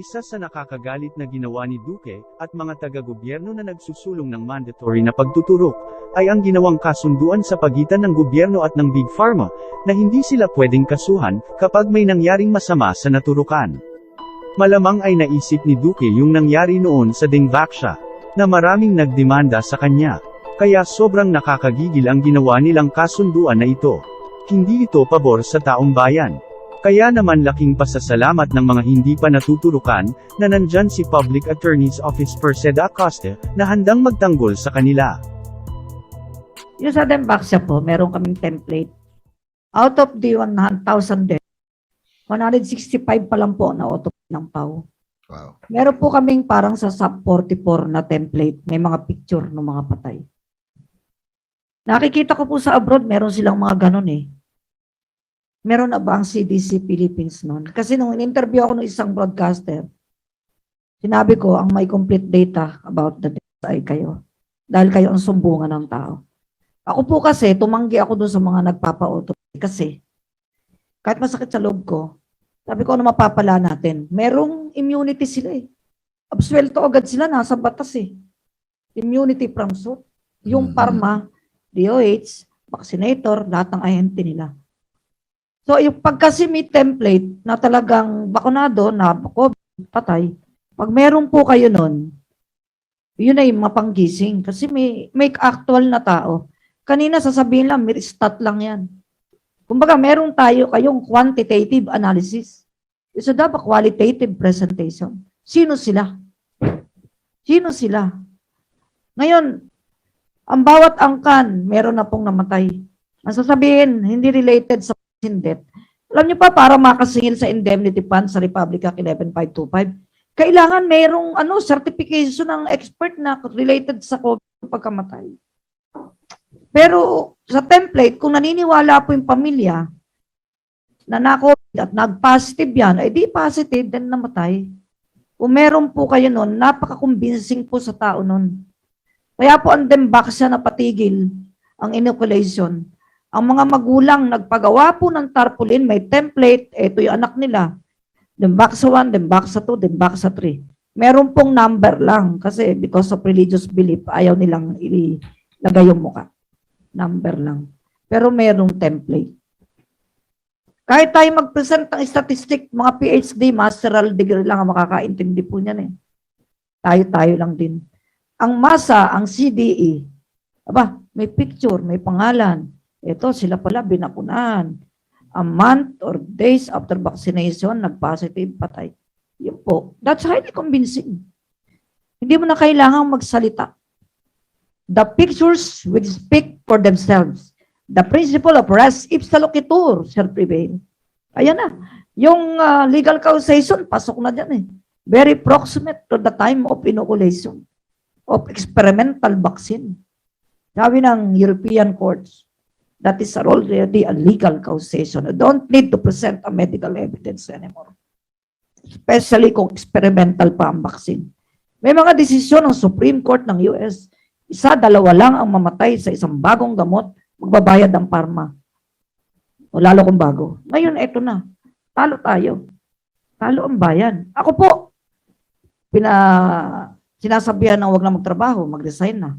Isa sa nakakagalit na ginawa ni Duque, at mga taga-gobyerno na nagsusulong ng mandatory na pagtuturok, ay ang ginawang kasunduan sa pagitan ng gobyerno at ng Big Pharma, na hindi sila pwedeng kasuhan, kapag may nangyaring masama sa naturukan. Malamang ay naisip ni Duque yung nangyari noon sa Dingbaksha, na maraming nagdemanda sa kanya. Kaya sobrang nakakagigil ang ginawa nilang kasunduan na ito. Hindi ito pabor sa taong bayan. Kaya naman laking pasasalamat ng mga hindi pa natuturukan, na nandyan si Public Attorney's Office Perseda Acosta, na handang magtanggol sa kanila. Yung sa Dembaxia po, meron kaming template. Out of the 100,000 deaths, 165 pa lang po na auto ng PAW. Wow. Meron po kaming parang sa sub 44 na template. May mga picture ng mga patay. Nakikita ko po sa abroad, meron silang mga ganun eh. Meron na ba ang CDC Philippines noon? Kasi nung in-interview ako ng isang broadcaster, sinabi ko, ang may complete data about the deaths ay kayo. Dahil kayo ang sumbungan ng tao. Ako po kasi, tumanggi ako doon sa mga nagpapa-auto. Kasi, kahit masakit sa loob ko, sabi ko, ano mapapala natin? Merong immunity sila eh. Absuelto agad sila, nasa batas eh. Immunity from suit. Yung Mhm. pharma, DOH, vaccinator, lahat ng INT nila. So, yung pag kasi may template na talagang bakunado na COVID, patay, pag meron po kayo nun, yun ay mapanggising. Kasi may, may actual na tao. Kanina sasabihin lang, may stat lang yan. Kumbaga, meron tayo kayong quantitative analysis. So, dapat qualitative presentation. Sino sila? Sino sila? Ngayon, ang bawat angkan, meron na pong namatay. Ang sasabihin, hindi related sa vaccine death. Alam niyo pa, para makasingil sa indemnity fund sa Republic Act 11525, kailangan merong ano, certification ng expert na related sa COVID pagkamatay. Pero sa template, kung naniniwala po yung pamilya na na-COVID at nag-positive yan, ay di positive, then namatay. Kung meron po kayo nun, napaka-convincing po sa tao nun. Kaya po ang Dembaxia na patigil ang inoculation. Ang mga magulang nagpagawa po ng tarpaulin, may template, ito yung anak nila. Dembaxa 1, Dembaxa 2, Dembaxa 3. Meron pong number lang kasi because of religious belief, ayaw nilang ilagay yung muka number lang. Pero merong template. Kahit tayo mag-present ng statistic, mga PhD, masteral degree lang ang makakaintindi po niyan eh. Tayo-tayo lang din. Ang MASA, ang CDE, aba, may picture, may pangalan. Ito, sila pala binakunahan. A month or days after vaccination, nag-positive, patay. Yun po. That's highly convincing. Hindi mo na kailangang magsalita. The pictures will speak for themselves. The principle of res ipsa loquitur shall prevail. Ayan na. Yung ah, legal causation, pasok na dyan eh. Very proximate to the time of inoculation of experimental vaccine. Sabi ng European courts, that is already a legal causation. You don't need to present a medical evidence anymore. Especially kung experimental pa ang vaccine. May mga desisyon ng Supreme Court ng US isa, dalawa lang ang mamatay sa isang bagong gamot, magbabayad ang parma. O lalo kung bago. Ngayon, eto na. Talo tayo. Talo ang bayan. Ako po, pina, sinasabihan na huwag na magtrabaho, mag-resign na.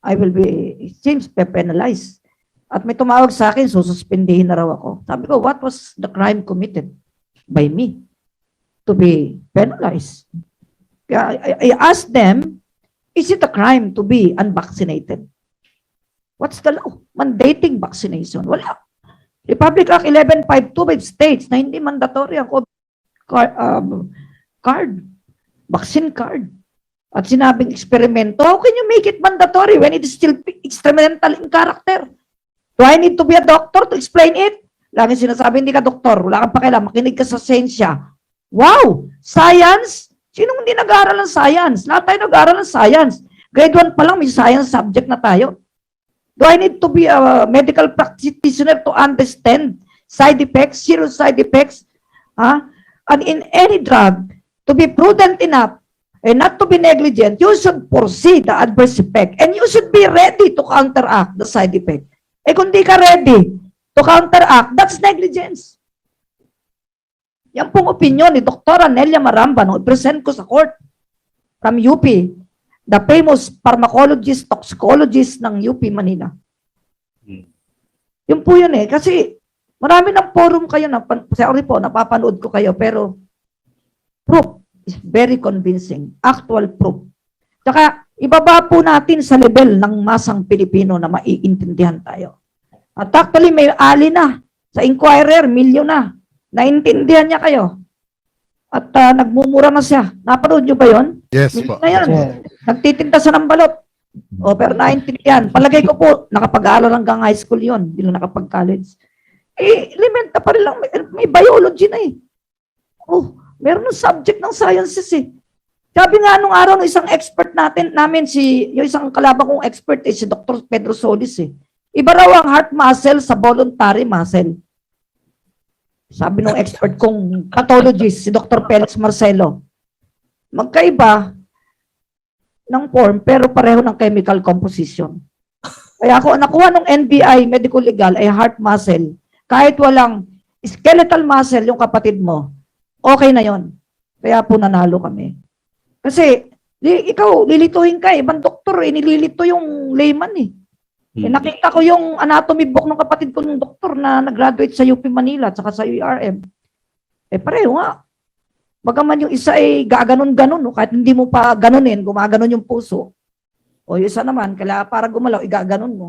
I will be, it seems, pe-penalized. At may tumawag sa akin, sususpindihin na raw ako. Sabi ko, what was the crime committed by me to be penalized? Kaya I, I asked them, Is it a crime to be unvaccinated? What's the law? Mandating vaccination. Wala. Republic Act 11525 states na hindi mandatory ang COVID card, um, card, vaccine card. At sinabing eksperimento, how can you make it mandatory when it is still experimental in character? Do I need to be a doctor to explain it? Lagi sinasabi, hindi ka doktor, wala kang pakialam, makinig ka sa sensya. Wow! Science? Sinong hindi nag-aaral ng science? Lahat tayo nag-aaral ng science. Grade 1 pa lang, may science subject na tayo. Do I need to be a medical practitioner to understand side effects, serious side effects? Huh? And in any drug, to be prudent enough and not to be negligent, you should foresee the adverse effect and you should be ready to counteract the side effect. Eh kung di ka ready to counteract, that's negligence. Yan pong opinion ni Dr. Nelia Maramba nung i-present ko sa court from UP, the famous pharmacologist, toxicologist ng UP Manila. Hmm. Yun po yun eh. Kasi marami ng forum kayo, na, sorry po, napapanood ko kayo, pero proof is very convincing. Actual proof. Tsaka, ibaba po natin sa level ng masang Pilipino na maiintindihan tayo. At actually, may ali na. Sa Inquirer, milyon na. Naintindihan niya kayo. At ah, nagmumura na siya. Napanood niyo ba yon? Yes po. Na yan. Nagtitinda siya ng balot. O, pero naintindihan. Palagay ko po, nakapag-aaral hanggang high school yon, Hindi lang nakapag-college. Eh, elementa pa rin lang. May, may biology na eh. Oh, meron ng subject ng sciences eh. Sabi nga nung araw ng isang expert natin, namin, si, yung isang kalaban kong expert eh, si Dr. Pedro Solis eh. Iba raw ang heart muscle sa voluntary muscle. Sabi nung expert kong pathologist, si Dr. Felix Marcelo. Magkaiba ng form, pero pareho ng chemical composition. Kaya ako, nakuha ng NBI, medical legal, ay heart muscle. Kahit walang skeletal muscle yung kapatid mo, okay na yon. Kaya po nanalo kami. Kasi, li, ikaw, lilituhin ka, eh. ibang doktor, eh, nililito yung layman eh. Eh, nakita ko yung anatomy book ng kapatid ko ng doktor na nag-graduate sa UP Manila at sa URM. Eh, pareho nga. Bagaman yung isa ay gaganon-ganon, no? kahit hindi mo pa ganunin, gumaganon yung puso. O yung isa naman, kaya para gumalaw, igaganon mo.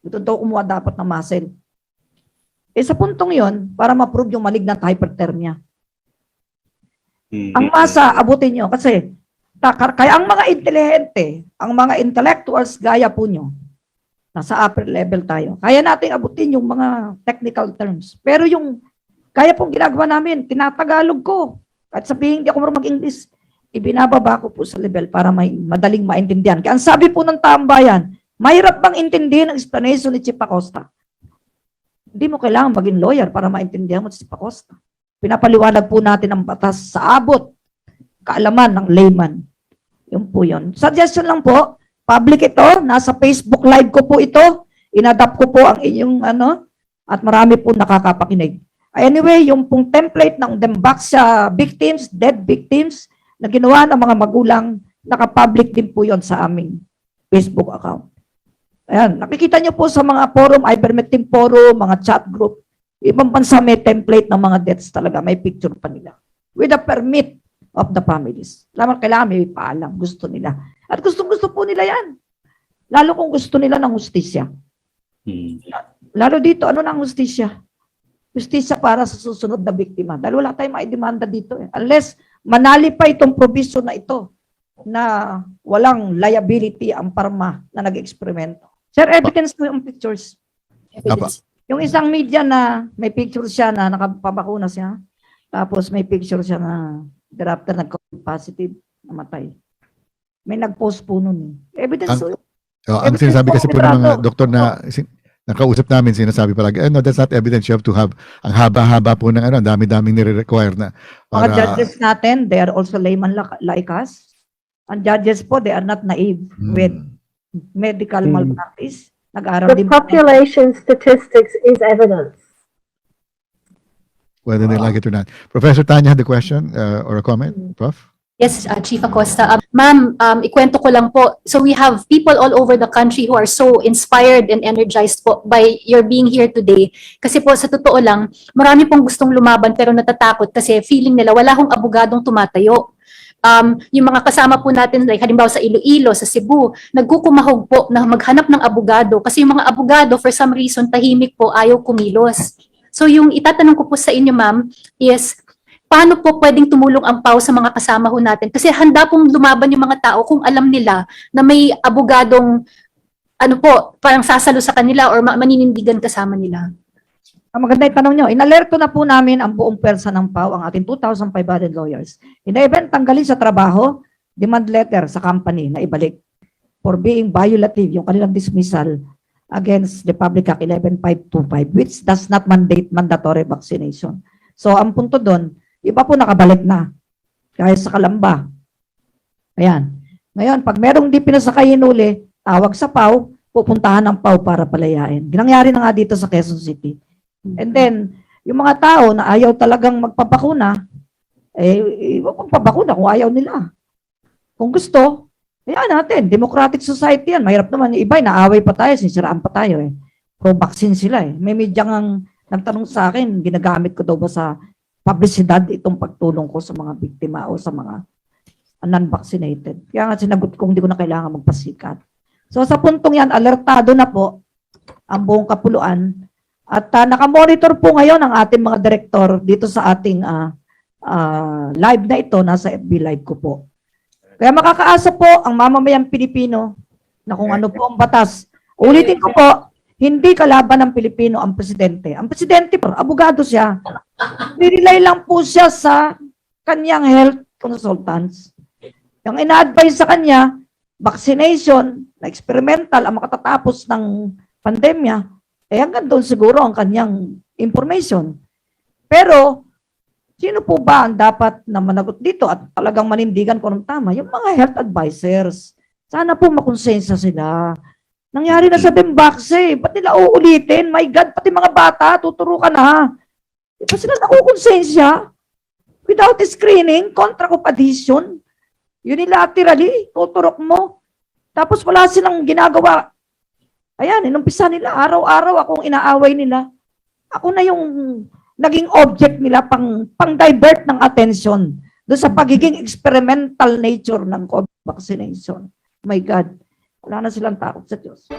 Ito daw kumuha dapat ng muscle. Eh sa puntong yon para ma-prove yung malignant hyperthermia. Ang masa, abutin nyo. Kasi, kaya ang mga intelihente, ang mga intellectuals, gaya po nyo, nasa upper level tayo. Kaya natin abutin yung mga technical terms. Pero yung, kaya pong ginagawa namin, tinatagalog ko. At sabihin, hindi ako marunong mag-English, ibinababa ko po sa level para may madaling maintindihan. Kaya ang sabi po ng tambayan, mahirap bang intindihin ang explanation ni Chief Acosta? Hindi mo kailangan maging lawyer para maintindihan mo si Chief Acosta. Pinapaliwanag po natin ang batas sa abot, kaalaman ng layman. Yun po yun. Suggestion lang po, public ito, nasa Facebook live ko po ito, inadapt ko po ang inyong ano, at marami po nakakapakinig. Anyway, yung pong template ng Dembox sa victims, dead victims, na ginawa ng mga magulang, nakapublic din po yon sa aming Facebook account. Ayan, nakikita nyo po sa mga forum, ivermectin forum, mga chat group, ibang bansa may template ng mga deaths talaga, may picture pa nila. With the permit of the families. Lamang kailangan may paalam, gusto nila. At gustong-gusto po nila yan. Lalo kung gusto nila ng hustisya. Lalo dito, ano ng hustisya? Hustisya para sa susunod na biktima. Dahil wala tayong maidemanda dito. Eh. Unless manali pa itong provision na ito na walang liability ang parma na nag-eksperimento. Sir, evidence po yung pictures. Apa. Yung isang media na may picture siya na nakapabakuna siya, tapos may picture siya na thereafter nag-COVID positive, namatay. May nag-post po nun eh. Evidence Ang- po. So, ang sinasabi po, kasi po ng mga doktor na sin- nakausap namin, sinasabi palagi, eh, no, that's not evidence. You have to have, ang haba-haba po ng ano, dami-daming nire-require na. Mga Para, judges natin, they are also layman like, us. Ang judges po, they are not naive Hmm. with medical Hmm. malpractice. Nag-aaral The din po. population statistics is evidence. Whether they like it or not. Professor Tanya had the question uh, or a comment, Prof? Yes, uh, Chief Acosta. Um, Ma'am, um, ikwento ko lang po. So we have people all over the country who are so inspired and energized po by your being here today. Kasi po sa totoo lang, marami pong gustong lumaban pero natatakot kasi feeling nila wala hong abogadong tumatayo. Um, yung mga kasama po natin, like halimbawa sa Iloilo, sa Cebu, nagkukumahog po na maghanap ng abogado kasi yung mga abogado for some reason tahimik po ayaw kumilos. So yung itatanong ko po sa inyo ma'am is paano po pwedeng tumulong ang PAW sa mga kasama ho natin? Kasi handa pong lumaban yung mga tao kung alam nila na may abogadong ano po, parang sasalo sa kanila or ma- maninindigan kasama nila. Ang maganda yung tanong nyo, inalerto na po namin ang buong persa ng PAW, ang ating 2,500 lawyers. In the event tanggalin sa trabaho, demand letter sa company na ibalik for being violative, yung kanilang dismissal against the Public Act 11525, which does not mandate mandatory vaccination. So, ang punto doon, iba po nakabalik na. Kaya sa Kalamba. Ayan. Ngayon, pag merong di pinasakay uli, tawag sa PAW, pupuntahan ng PAW para palayain. Ginangyari na nga dito sa Quezon City. And then, Yung mga tao na ayaw talagang magpapakuna, eh, huwag magpapakuna kung ayaw nila. Kung gusto, hayaan natin. Democratic society yan. Mahirap naman. Yung iba, naaway pa tayo, sinisiraan pa tayo eh. Pro-vaccine sila eh. May medyang ang nagtanong sa akin, ginagamit ko daw ba sa publicidad itong pagtulong ko sa mga biktima o sa mga non-vaccinated. Kaya nga sinagot ko, hindi ko na kailangan magpasikat. So sa puntong yan, alertado na po ang buong kapuluan. At uh, nakamonitor po ngayon ang ating mga direktor dito sa ating ah, ah, live na ito, nasa FB live ko po. Kaya makakaasa po ang mamamayang Pilipino na kung ano po ang batas. Ulitin ko po, hindi kalaban ng Pilipino ang presidente. Ang presidente po, abogado siya. Nirelay lang po siya sa kanyang health consultants. Yung ina-advise sa kanya, vaccination, na experimental, ang makatatapos ng pandemya, eh hanggang doon siguro ang kanyang information. Pero, sino po ba ang dapat na managot dito at talagang manindigan ko ng tama? Yung mga health advisors. Sana po makonsensya sila. Nangyari na sa Bembax eh. Ba't nila uulitin? My God, pati mga bata, tuturo ka na. Di ba sila nakukonsensya? Without screening, contract of adhesion, unilaterally, tuturok mo. Tapos wala silang ginagawa. Ayan, inumpisa nila, araw-araw akong inaaway nila. Ako na yung naging object nila pang, pang divert ng attention doon sa pagiging experimental nature ng COVID vaccination. My God, wala na silang takot sa Diyos.